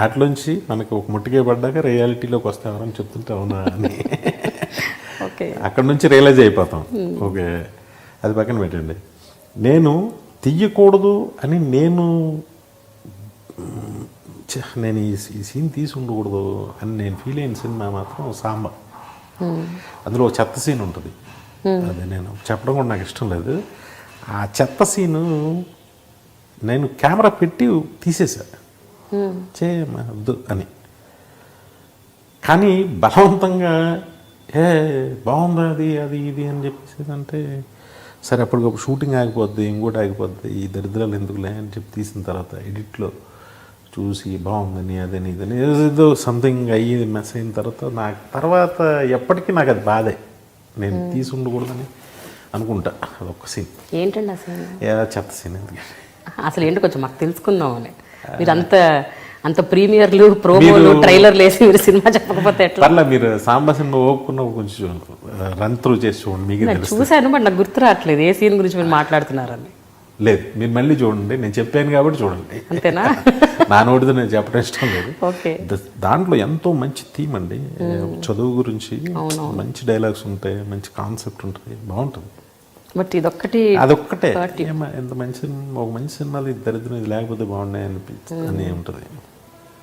వాటిలోంచి మనకి ఒక ముట్టికే పడ్డాక రియాలిటీలోకి వస్తే ఎవరని చెప్తుంటే అవునా అని. ఓకే. అక్కడ నుంచి రియలైజ్ అయిపోతాం. ఓకే. అది పక్కన పెట్టండి. నేను తీయకూడదు అని నేను నేను ఈ సీన్ తీసి ఉండకూడదు అని నేను ఫీల్ అయిన సినిమా మాత్రం సాంబ. అందులో చెత్త సీన్ ఉంటుంది. అది నేను చెప్పడం కూడా నాకు ఇష్టం లేదు. ఆ చెత్త సీను నేను కెమెరా పెట్టి తీసేసా. చేయమ్మా వద్దు అని. కానీ బలవంతంగా ఏ బాగుంది అది అది ఇది అని చెప్పేసి అంటే సరే అప్పటికప్పుడు షూటింగ్ ఆగిపోద్ది ఇంకోటి ఆగిపోద్ది ఈ దరిద్రాలు ఎందుకులే అని చెప్పి తీసిన తర్వాత ఎడిట్లో చూసి బాగుందని అదని ఇదని ఏదో సంథింగ్ అయ్యి మెస్ అయిన తర్వాత నాకు తర్వాత ఎప్పటికీ నాకు అది బాధే. నేను తీసి ఉండకూడదని అనుకుంటా అదొక సీన్ ఏంటండి అసలు ఏదో చెత్త సీన్ ఎందుకంటే అసలు ఏంటో కొంచెం మాకు తెలుసుకుందామని. మీరు అంత అంత ప్రీమియర్లు ప్రోమోలు ట్రైలర్లు వేసి మీరు సినిమా చెప్పకపోతే ఎట్లా? పర్లే మీరు సాంబా సినిమా ఓపుకున్న కొంచెం రన్ త్రూ చేసి చూడండి మీకు చూశాను బట్ నాకు గుర్తు రావట్లేదు. ఏ సీన్ గురించి మీరు మాట్లాడుతున్నారని. లేదు మీరు మళ్ళీ చూడండి. నేను చెప్పాను కాబట్టి చూడండి. అంతేనా? నా నోటితో నేను చెప్పడం ఇష్టం లేదు. దాంట్లో ఎంతో మంచి థీమ్ అండి. చదువు గురించి మంచి డైలాగ్స్ ఉంటాయి మంచి కాన్సెప్ట్ ఉంటుంది బాగుంటుంది. బట్ ఇదొక్కటి అదొక్కటే. ఏమ- ఎంత మంచి ఒక మంచి సినిమాలు ఇది దరిద్రం ఇది లేకపోతే బాగున్నాయి అనిపించి అని ఉంటుంది.